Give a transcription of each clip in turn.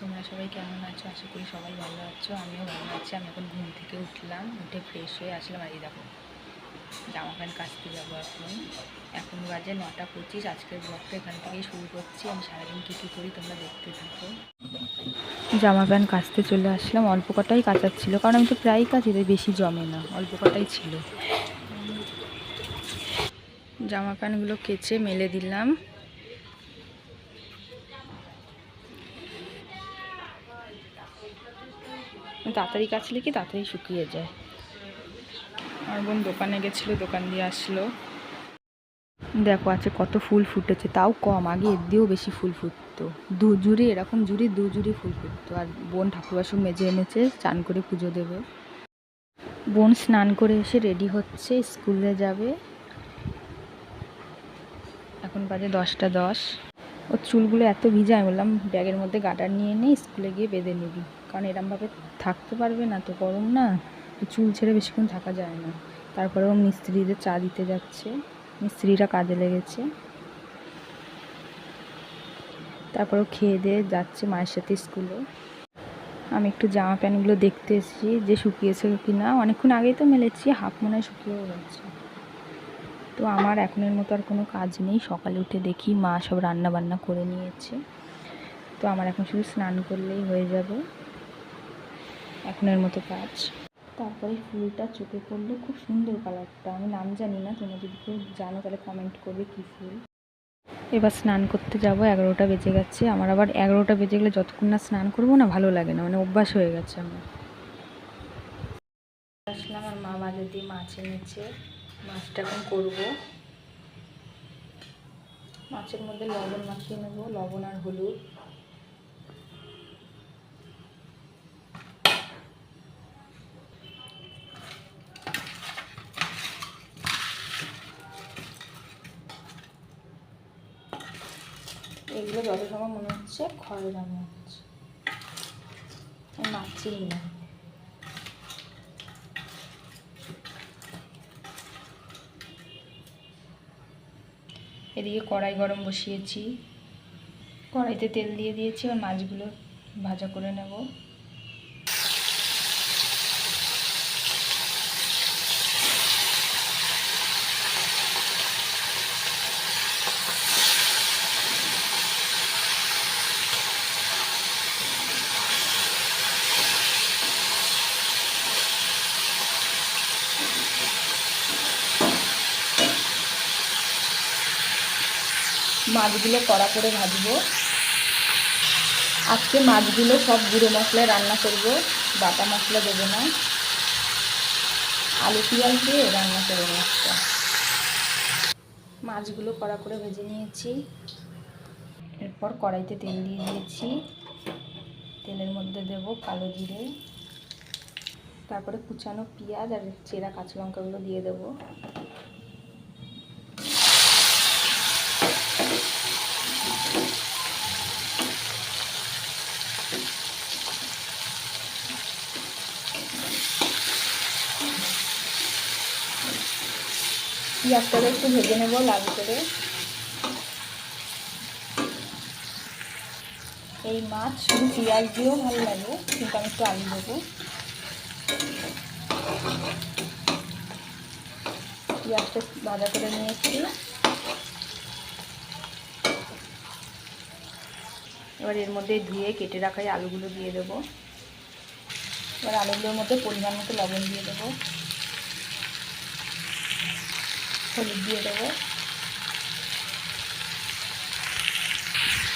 তোমরা সবাই কেমন আছো? আশা করি সবাই ভালো আছো, আমিও ভালো আছি। আমি এখন ঘুম থেকে উঠলাম, উঠে ফ্রেশ হয়ে আসলাম। এই দেখো, জামা প্যান্ট কাচতে যাব এখন। এখন বাজে নটা পঁচিশ, আজকের ব্লগটা এখান থেকেই শুরু করছি। আমি সারাদিন কী কী করি তোমরা দেখতে থাকো। জামা প্যান্ট কাচতে চলে আসলাম। অল্প কটাই কাচার ছিল কারণ আমি তো প্রায়ই কাচি তাই বেশি জমে না, অল্প কটাই ছিল। জামা প্যান্টগুলো কেচে মেলে দিলাম। তাড়াতাড়ি কাচলে কি তাড়াতাড়ি শুকিয়ে যায়। আমার বোন দোকানে গেছিল দোকান দিয়ে আসলো। দেখো আছে কত ফুল ফুটেছে তাও কম আগে এর দিয়েও বেশি ফুল ফুটতো। দু জুড়ি এরকম জুড়ি দু জুড়ি ফুল ফুটতো। আর বোন ঠাকুর বাসন মেজে এনেছে চান করে পুজো দেবে। বোন স্নান করে এসে রেডি হচ্ছে স্কুলে যাবে। এখন বাজে দশটা দশ। ওর চুলগুলো এত ভিজা আমি বললাম ব্যাগের মধ্যে গাটার নিয়ে নে স্কুলে গিয়ে বেঁধে নিবি। কারণ এরমভাবে থাকতে পারবে না তো গরম না চুল ছেড়ে বেশিক্ষণ থাকা যায় না। তারপরে ও মিস্ত্রিদের চা দিতে যাচ্ছে, মিস্ত্রিরা কাজে লেগেছে। তারপরেও খেয়ে দিয়ে যাচ্ছে মায়ের সাথে স্কুলে। আমি একটু জামা প্যান্টগুলো দেখতে এসেছি, যে শুকিয়েছে কি না অনেকক্ষণ আগেই তো মেলেছি, হাফ মনে হয় শুকিয়েও গেছে। তো আমার এখনের মতো আর কোনো কাজ নেই। সকালে উঠে দেখি মা সব রান্না বান্না করে নিয়েছে। তো আমার এখন শুধু স্নান করলেই হয়ে যাবে। এখনের মতো কাজ। তারপরে ফুলটা চোখে পড়ল খুব সুন্দর কালারটা। আমি নাম জানি না তোমরা যদি কেউ জানো তাহলে কমেন্ট করবে কী ফুল। এবার স্নান করতে যাব এগারোটা বেজে গেছে। আমার আবার এগারোটা বেজে গেলে যতক্ষণ না স্নান করব না ভালো লাগে না মানে অভ্যাস হয়ে গেছে আমার। আসলাম আর মা বাজার দিয়ে মাছ এনেছে। মাছটা এখন করব। মাছের মধ্যে লবণ মাখিয়ে নেব লবণ আর হলুদ। এগুলো যত সময় মনে হচ্ছে হচ্ছে। আমি মাছই না এদিকে কড়াই গরম বসিয়েছি। কড়াইতে তেল দিয়ে দিয়েছি আর মাছগুলো ভাজা করে নেব। মাছগুলো কড়া করে ভাজবো। আজকে মাছগুলো সব গুঁড়ো মশলায় রান্না করব, বাটা মশলা দেবো না। আলু পেঁয়াজ দিয়ে রান্না করব মাছটা। মাছগুলো কড়া করে ভেজে নিয়েছি। এরপর কড়াইতে তেল দিয়ে দিয়েছি। তেলের মধ্যে দেব কালো জিরে। তারপরে কুচানো পেঁয়াজ আর চেরা কাঁচা লঙ্কাগুলো দিয়ে দেবো। পেঁয়াজটাকে একটু ভেজে নেব, লাল করে? এই মাছ শুধু পেঁয়াজ দিয়েও ভালো লাগে, কিন্তু আমি একটু আলু দেবো। পেঁয়াজটা ভাজা করে নিয়েছি। এবার এর মধ্যে ধুয়ে কেটে রাখা এই আলুগুলো দিয়ে দেবো। এবার আলুগুলোর মধ্যে পরিমাণ মতো লবণ দিয়ে দেবো। হলুদ দিয়ে দেবো।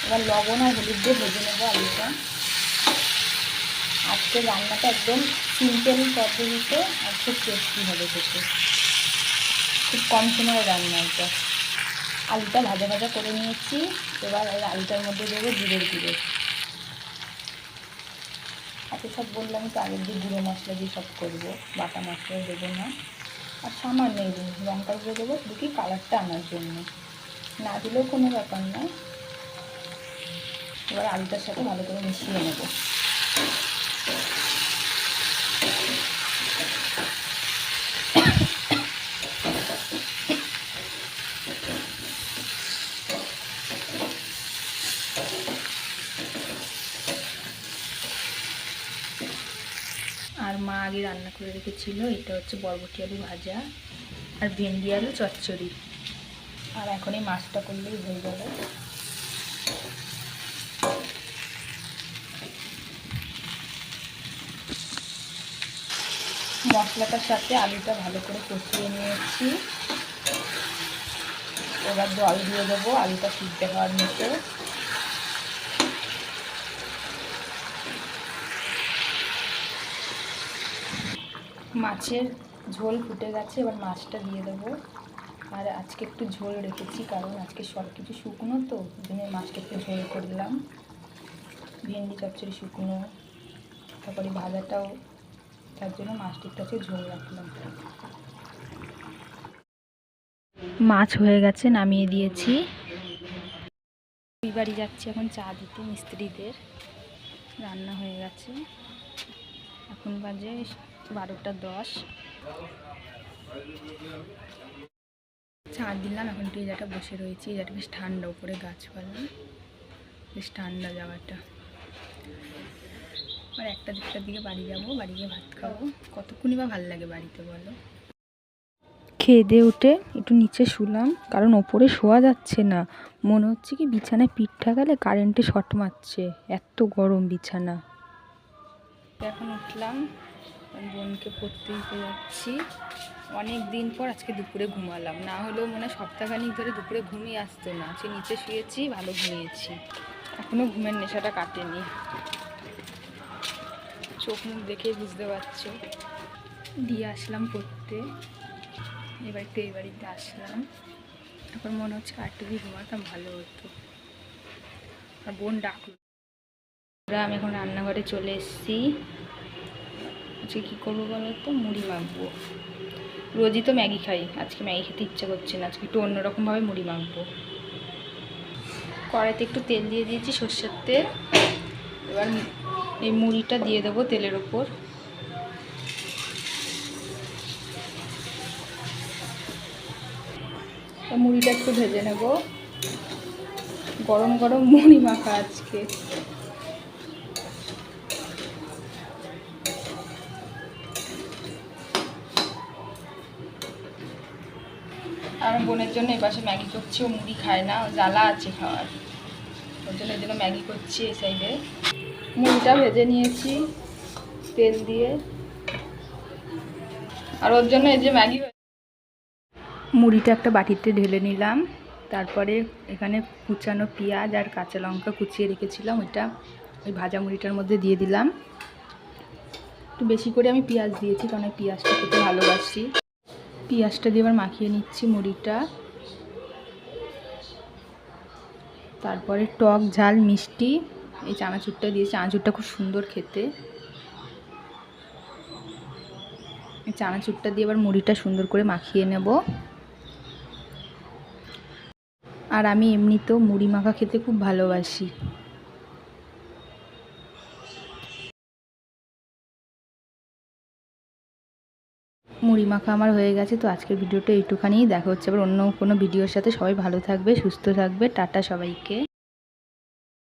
এবার লবণ আর হলুদ দিয়ে ভেজে নেব আলুটা। আজকে রান্নাটা একদম সিম্পল পদ্ধতিতে আর খুব টেস্টি হবে খেতে। খুব কম সময়ে রান্না এটা। আলুটা ভাজা ভাজা করে নিয়েছি। এবার আলুটার মধ্যে দেবো জিরের গুঁড়ো। আচ্ছা সব বললাম তো আগের দিয়ে গুঁড়ো মশলা দিয়ে সব করব, বাটা মশলা দেবো না। আর সামান্য লঙ্কা গুঁড়ো দেবো শুধু কি কালারটা আনার জন্য। না দিলেও কোনো ব্যাপার নয় এবার আলুটার সাথে ভালো করে মিশিয়ে নেব মা আগে রান্না করে রেখেছিল, এটা হচ্ছে বরবটি আলু ভাজা আর ভেন্ডি আলু চচ্চড়ি। আর এখন এই মাছটা করলেই হয়ে যাবে মশলাটার সাথে আলুটা ভালো করে কষিয়ে নিয়েছি। এবার জল দিয়ে দেবো আলুটা সিদ্ধ হওয়ার মতো। মাছের ঝোল ফুটে গেছে, এবার মাছটা দিয়ে দেবো। আর আজকে একটু ঝোল রেখেছি, কারণ আজকে সব কিছু শুকনো তো জন্য মাছটা একটু ঝোল করলাম ভেন্ডি চচ্চড়ি শুকনো, তারপরে ভাজাটাও, তার জন্য মাছটির কাছে ঝোল রাখলাম। মাছ হয়ে গেছে, নামিয়ে দিয়েছি। বাড়ি যাচ্ছি এখন চা দিতে মিস্ত্রিদের, রান্না হয়ে গেছে। এখন বাজে বারোটা দশ। চা দিলাম, এখন একটু এই জায়গাটা বসে রয়েছি জায়গাটা বেশ ঠান্ডা, উপরে গাছপালা। বেশ ঠান্ডা জায়গাটা। আর একটা দিকটার দিকে বাড়ি যাব, বাড়ি গিয়ে ভাত খাব। কতক্ষণই বা ভালো লাগে বাড়িতে বলো? খেয়ে দিয়ে উঠে একটু নিচে শুলাম, কারণ ওপরে শোয়া যাচ্ছে না। মনে হচ্ছে কি বিছানায় পিঠ ঠাকালে কারেন্টে শট মারছে। এত গরম বিছানা। এখন উঠলাম। বোনকে পড়তে দিতে যাচ্ছি। অনেক দিন পর আজকে দুপুরে ঘুমালাম। না হলেও মনে সপ্তাহখানিক ধরে দুপুরে ঘুমিয়ে আসতো না। সে নিচে শুয়েছি, ভালো ঘুমিয়েছি। এখনও ঘুমের নেশাটা কাটেনি। চোখ মুখ দেখেই বুঝতে পারছ। দিয়ে আসলাম পড়তে। এবার একটু এই বাড়িতে আসলাম। এখন মনে হচ্ছে আটটু ঘুমাতাম ভালো হতো। আর বোন ডাকলো। আমি এখন রান্নাঘরে চলে এসেছি। আজকে কী করব বলো তো? মুড়ি মাখবো। রোজই তো ম্যাগি খাই। আজকে ম্যাগি খেতে ইচ্ছা করছে না। আজকে একটু অন্যরকমভাবে মুড়ি মাখবো। কড়াইতে একটু তেল দিয়ে দিয়েছি সর্ষের তেল। এবার এই মুড়িটা দিয়ে দেবো তেলের ওপর। মুড়িটা একটু ভেজে নেব। গরম গরম মুড়ি মাখা আজকে। আর বোনের জন্য এই পাশে ম্যাগি করছি ও মুড়ি খায় না জ্বালা আছে খাওয়ার। ওর জন্য এই জন্য ম্যাগি করছি এই সাইডে মুড়িটা ভেজে নিয়েছি, তেল দিয়ে। আর ওর জন্য এই যে ম্যাগি মুড়িটা একটা বাটিতে ঢেলে নিলাম। তারপরে এখানে কুচানো পেঁয়াজ আর কাঁচা লঙ্কা কুচিয়ে রেখেছিলাম, ওইটা ওই ভাজা মুড়িটার মধ্যে দিয়ে দিলাম। একটু বেশি করে আমি পেঁয়াজ দিয়েছি, কারণ পেঁয়াজটা খেতে ভালোবাসি। পেঁয়াজটা দিয়ে এবার মাখিয়ে নিচ্ছি মুড়িটা। তারপরে টক, ঝাল, মিষ্টি, এই চানাচুরটা দিয়ে, চানাচুরটা খুব সুন্দর খেতে। এই চানাচুরটা দিয়ে এবার মুড়িটা সুন্দর করে মাখিয়ে নেব। আর আমি এমনিতেও মুড়ি মাখা খেতে খুব ভালোবাসি। মুড়ি মাখা আমার হয়ে গেছে, তো আজকের ভিডিওটা এইটুখানি দেখা হচ্ছে আবার অন্য কোনো ভিডিওর সাথে। সবাই ভালো থাকবে, সুস্থ থাকবে। টাটা সবাইকে।